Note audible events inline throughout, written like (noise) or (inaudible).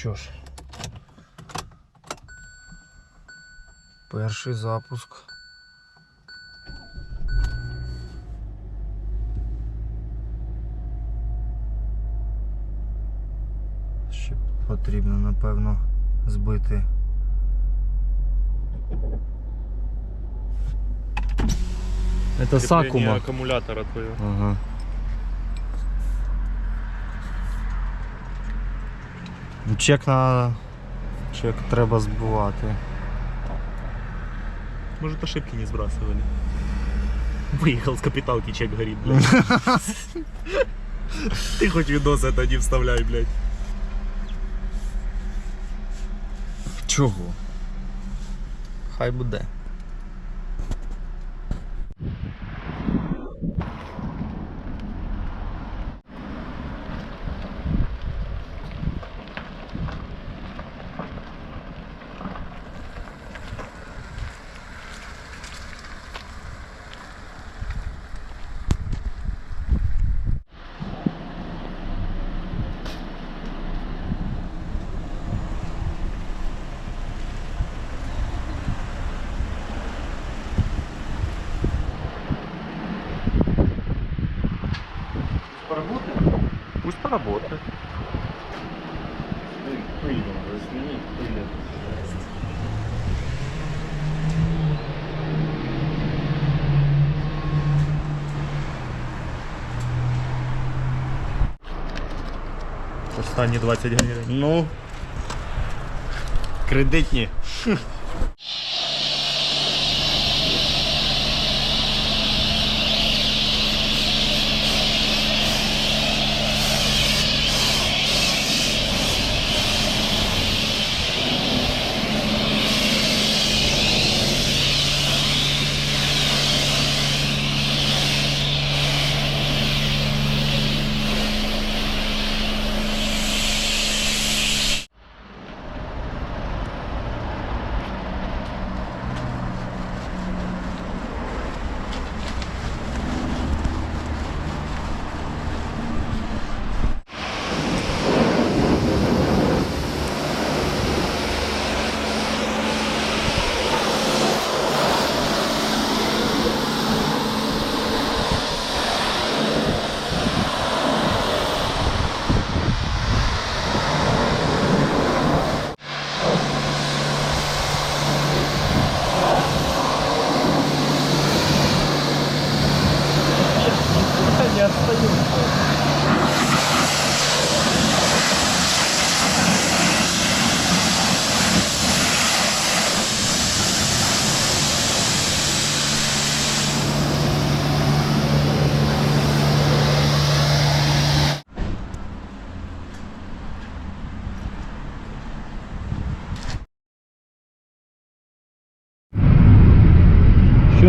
що ж, перший запуск. Ще потрібно, напевно, збити. Это Сакума. аккумулятора твоего. Ага. Чек на. Чек треба збивати. Может ошибки не сбрасывали. Выехал с капиталки, чек горит, блядь. (laughs) Ты хоть видос это не вставляй, блядь. Чого? Хай буде. работает. Пыль надо ну сменить, Останні 20 гривень. Ну. Кредитні.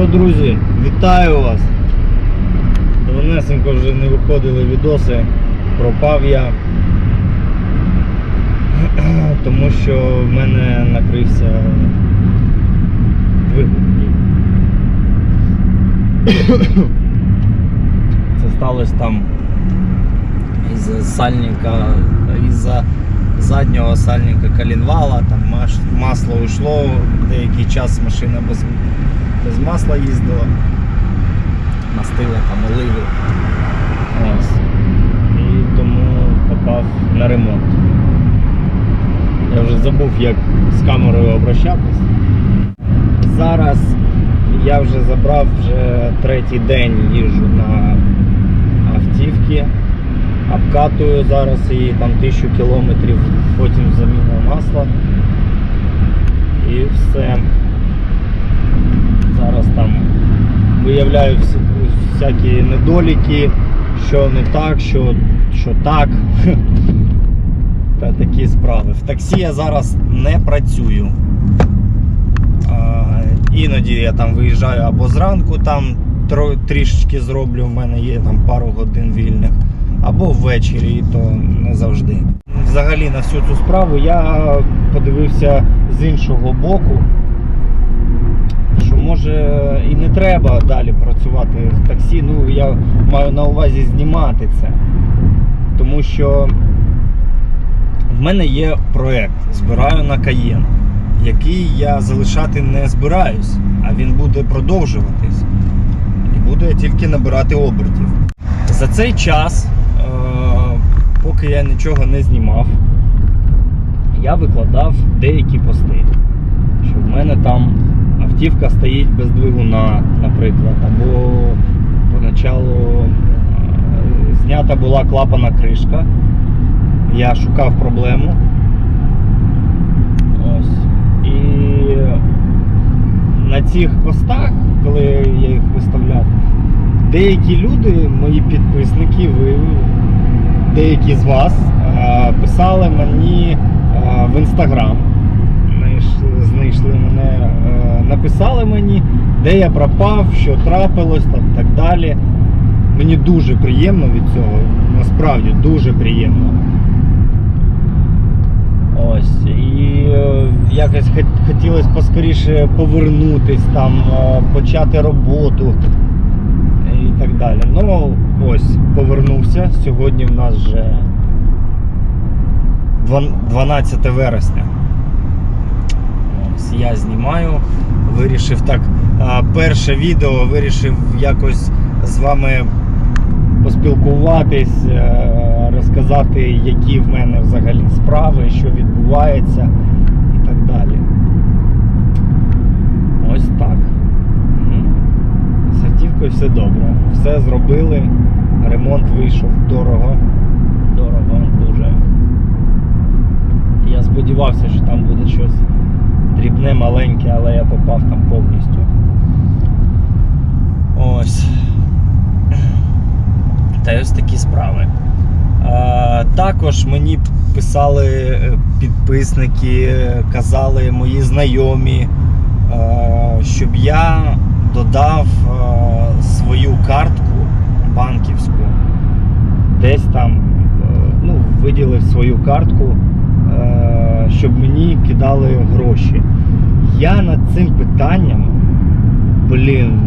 Що, друзі, вітаю вас. Давнесенько вже не виходили відоси. Пропав я. (clears throat) Тому що в мене накрився двигун. Це сталося там із сальника, із-за заднього сальника коленвала, там масло уйшло, деякий час машина без, без масла їздила, мастила там оливи. Ось. І тому попав на ремонт. Я вже забув, як з камерою обращатись. Зараз я вже забрав вже третій день їжджу на автівки. Обкатую зараз її там тисячу кілометрів, потім заміна масла. І все. Зараз там виявляю всякі недоліки, що не так, що, що так. (laughs) Та такі справи. В таксі я зараз не працюю. А, іноді я там виїжджаю або зранку там трішечки зроблю, в мене є там пару годин вільних, або ввечері, і то не завжди. Взагалі на всю цю справу я подивився з іншого боку, що може і не треба далі працювати в таксі. Ну, я маю на увазі знімати це. Тому що в мене є проект, збираю на Каєн. який я залишати не збираюсь, а він буде продовжуватись і буде тільки набирати обертів. За цей час, поки я нічого не знімав, я викладав деякі пости. Що в мене там автівка стоїть без двигуна, наприклад, або поначалу е, знята була клапана кришка. Я шукав проблему. Ось. І на цих постах, коли я їх виставляв, деякі люди, мої підписники, ви, деякі з вас е, писали мені е, в інстаграм. Знайшли, мене, е, написали мені, де я пропав, що трапилось там, так далі. Мені дуже приємно від цього, насправді дуже приємно. Ось. І якось хотілося поскоріше повернутись, там, почати роботу і так далі. Ну, ось, повернувся. Сьогодні в нас вже 12 вересня. Ось я знімаю. Вирішив так. Перше відео вирішив якось з вами поспілкуватись, е, розказати, які в мене взагалі справи, що відбувається і так далі. Ось так. Автівкою все добре. Все зробили. Ремонт вийшов дорого. Дорого, дуже. Я сподівався, що там буде щось дрібне, маленьке, але я попав там повністю. Ось. Та ось такі справи. А, також мені писали е, підписники, казали мої знайомі, е, щоб я додав е, свою картку банківську. Десь там е, ну, виділив свою картку, е, щоб мені кидали гроші. Я над цим питанням, блін,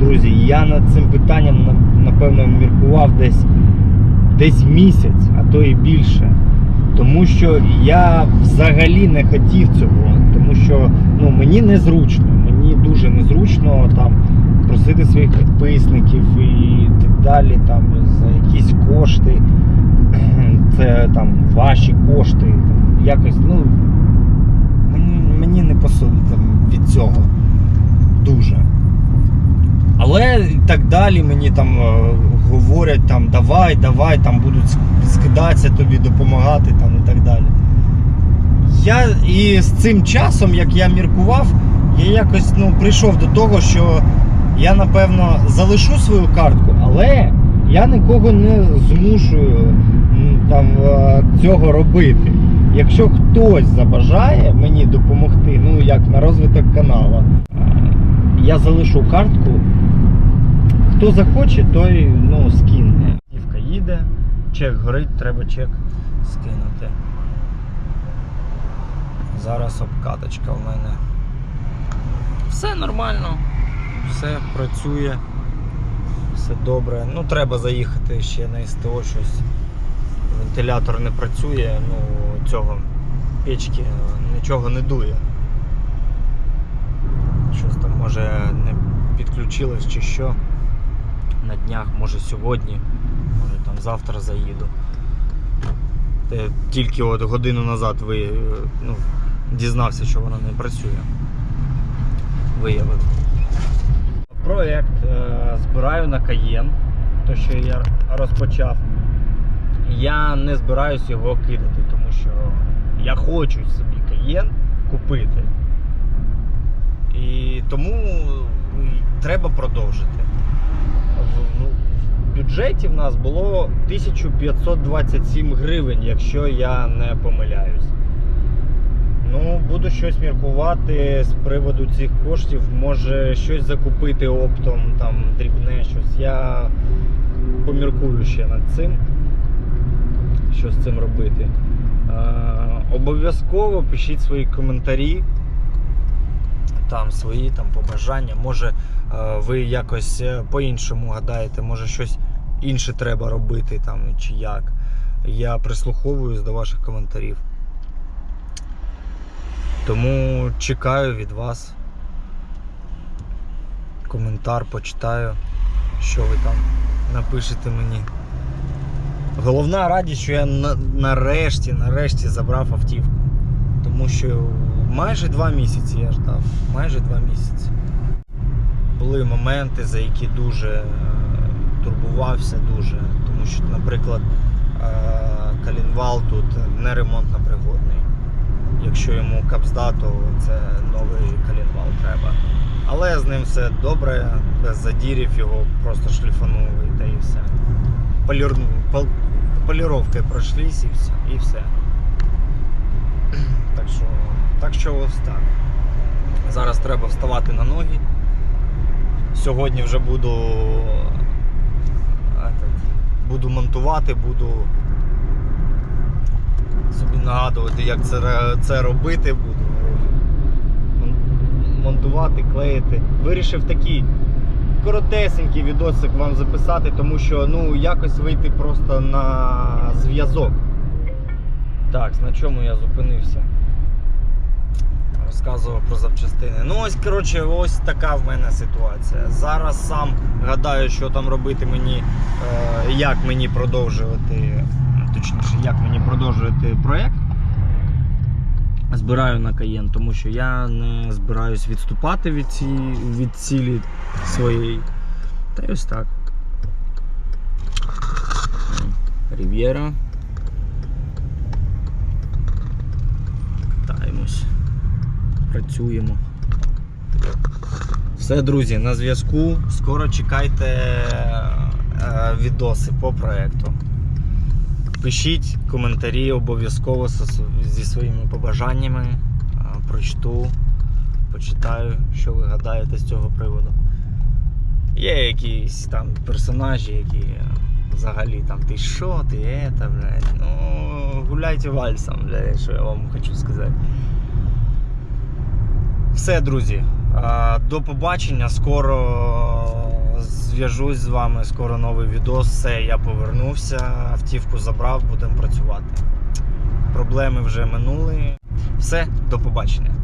друзі, я над цим питанням напевно міркував десь, десь місяць, а то і більше. Тому що я взагалі не хотів цього, тому що ну, мені незручно, дуже незручно там просити своїх підписників і так далі, там за якісь кошти. (clears throat) Це там ваші кошти. Якось, ну мені, мені не пасує там, від цього. Дуже. Але і так далі мені там е, говорять, там, давай, давай, там будуть скидатися тобі, допомагати там, і так далі. Я і з цим часом, як я міркував, я якось ну, прийшов до того, що я напевно залишу свою картку, але я нікого не змушую там, е, цього робити. Якщо хтось забажає мені допомогти, ну як на розвиток каналу, я залишу картку. Хто захоче, той ну, скине. Дівка їде, чек горить, треба чек скинути. Зараз обкаточка в мене. Все нормально, все працює, все добре. Ну, треба заїхати ще на СТО щось. Вентилятор не працює, ну цього печки нічого не дує. Щось там може не підключилось чи що. На днях, може сьогодні, може там завтра заїду. Е, Тільки от годину назад ви, е, ну, дізнався, що вона не працює. Виявив. Проект е, збираю на Каєн, то що я розпочав. Я не збираюсь його кидати, тому що я хочу собі Каєн купити. І тому треба продовжити. В- в бюджеті в нас було 1527 гривень, якщо я не помиляюсь. Ну, буду щось міркувати з приводу цих коштів. Може щось закупити оптом, там дрібне щось. Я поміркую ще над цим. Що з цим робити. Обов'язково пишіть свої коментарі. Там свої там побажання. Може е, ви якось е, по-іншому гадаєте, може щось інше треба робити там чи як. Я прислуховуюсь до ваших коментарів. Тому чекаю від вас. Коментар почитаю, що ви там напишете мені. Головна радість, що я нарешті, нарешті забрав автівку. Тому що майже два місяці я ждав. Майже два місяці. Були моменти, за які дуже е, турбувався дуже. Тому що, наприклад, е, Калінвал тут не ремонтно пригодний. Якщо йому капзда, то це новий калінвал треба. Але з ним все добре, без задірів його просто шліфанули та і все. Полір... пол- Поліровки пройшлись і все. І все. (clears throat) Так що, так що ось так. Зараз треба вставати на ноги. Сьогодні вже буду, буду монтувати, буду собі нагадувати, як це, це робити буду. Монтувати, клеїти. Вирішив такий коротесенький відосик вам записати, тому що ну, якось вийти просто на зв'язок. Так, на чому я зупинився? Розказував про запчастини. Ну ось, коротше, ось така в мене ситуація. Зараз сам гадаю, що там робити мені, е, як мені продовжувати, точніше, як мені продовжувати проєкт. Збираю на Каєн, тому що я не збираюсь відступати від, ці, від цілі своєї. Та й ось так. Рів'єра. Катаємось. Працюємо. Все, друзі, на зв'язку. Скоро чекайте е, відоси по проєкту. Пишіть коментарі обов'язково зі своїми побажаннями. Прочту, почитаю, що ви гадаєте з цього приводу. Є якісь там персонажі, які е, взагалі там ти що, ти это, блядь. Ну, гуляйте вальсом, блядь, що я вам хочу сказати. Все, друзі. До побачення. Скоро зв'яжусь з вами, скоро новий відос. Все, я повернувся, автівку забрав, будемо працювати. Проблеми вже минули. Все, до побачення.